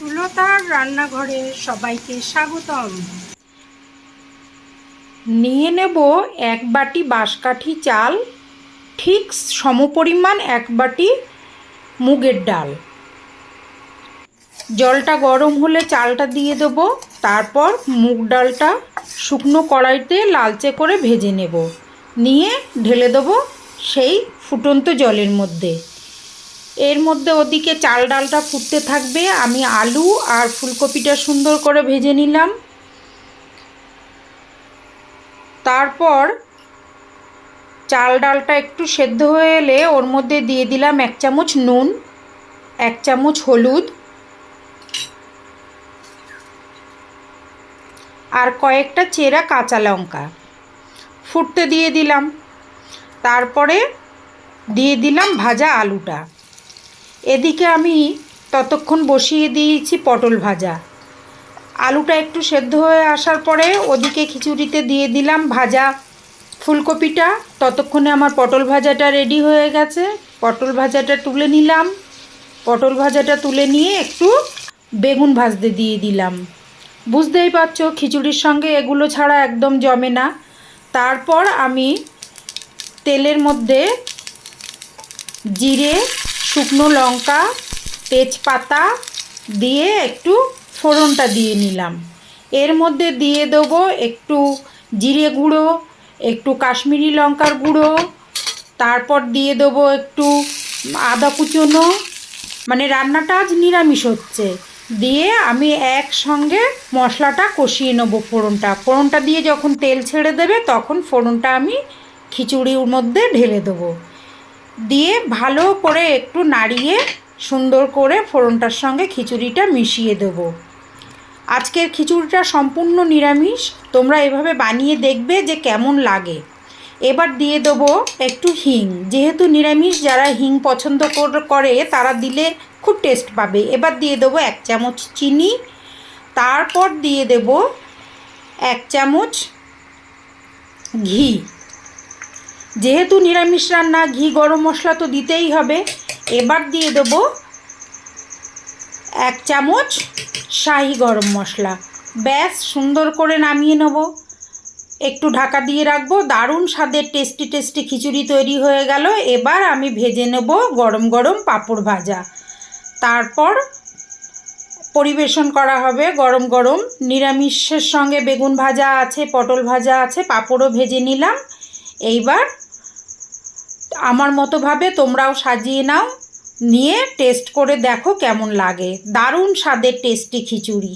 সুলতার রান্নাঘরে সবাইকে স্বাগতম। নিয়ে নেব এক বাটি বাঁশকাঠি চাল, ঠিক সমপরিমাণ এক বাটি মুগের ডাল। জলটা গরম হলে চালটা দিয়ে দেব, তারপর মুগ ডালটা শুকনো কড়াইতে লালচে করে ভেজে নেব। নিয়ে ঢেলে দেবো সেই ফুটন্ত জলের মধ্যে। এর মধ্যে ওদিকে চাল ডালটা ফুটতে থাকবে। আমি আলু আর ফুলকপিটা সুন্দর করে ভেজে নিলাম। তারপর চাল ডালটা একটু সেদ্ধ হয়ে এলে ওর মধ্যে দিয়ে দিলাম এক চামচ নুন, এক চামচ হলুদ আর কয়েকটা চেরা কাঁচা লঙ্কা। ফুটতে দিয়ে দিলাম। তারপরে দিয়ে দিলাম ভাজা আলুটা। এদিকে আমি ততক্ষণ বসিয়ে দিয়েছি পটল ভাজা। আলুটা একটু সেদ্ধ হয়ে আসার পরে ওদিকে খিচুড়িতে দিয়ে দিলাম ভাজা ফুলকপিটা। ততক্ষণে আমার পটল ভাজাটা রেডি হয়ে গেছে। পটল ভাজাটা তুলে নিলাম। পটল ভাজাটা তুলে নিয়ে একটু বেগুন ভাজতে দিয়ে দিলাম। বুঝতেই পারছ, খিচুড়ির সঙ্গে এগুলো ছাড়া একদম জমে না। তারপর আমি তেলের মধ্যে জিরে শুকনো লঙ্কা, তেজপাতা দিয়ে একটু ফোড়নটা দিয়ে নিলাম। এর মধ্যে দিয়ে দেবো একটু জিরে গুঁড়ো, একটু কাশ্মীরি লঙ্কার গুঁড়ো, তারপর দিয়ে দেবো একটু আদা কুচোনো। মানে রান্নাটা আজ নিরামিষ হচ্ছে। দিয়ে আমি একসঙ্গে মশলাটা কষিয়ে নেব ফোড়নটা। ফোড়নটা দিয়ে যখন তেল ছেড়ে দেবে, তখন ফোড়নটা আমি খিচুড়ির মধ্যে ঢেলে দেবো। দিয়ে ভালো করে একটু নাড়িয়ে সুন্দর করে ফোড়নটার সঙ্গে খিচুড়িটা মিশিয়ে দেবো। আজকের খিচুড়িটা সম্পূর্ণ নিরামিষ, তোমরা এভাবে বানিয়ে দেখবে যে কেমন লাগে। এবার দিয়ে দেবো একটু হিং। যেহেতু নিরামিষ, যারা হিং পছন্দ করে তারা দিলে খুব টেস্ট পাবে। এবার দিয়ে দেবো এক চামচ চিনি। তারপর দিয়ে দেব এক চামচ ঘি। যেহেতু নিরামিষ রান্না, ঘি, গরম মশলা তো দিতেই হবে, এবার দিয়ে দেবো এক চামচ শাহি গরম মশলা। ব্যাস, সুন্দর করে নামিয়ে নেব। একটু ঢাকা দিয়ে রাখব। দারুণ স্বাদের টেস্টি টেস্টি খিচুড়ি তৈরি হয়ে গেল। এবার আমি ভেজে নেব গরম গরম পাঁপড় ভাজা। তারপর পরিবেশন করা হবে গরম গরম। নিরামিষের সঙ্গে বেগুন ভাজা আছে, পটল ভাজা আছে, পাঁপড়ও ভেজে নিলাম। এইবার আমার মতোভাবে তোমরাও সাজিয়ে নাও, নিয়ে টেস্ট করে দেখো কেমন লাগে। দারুণ স্বাদের টেস্টি খিচুড়ি।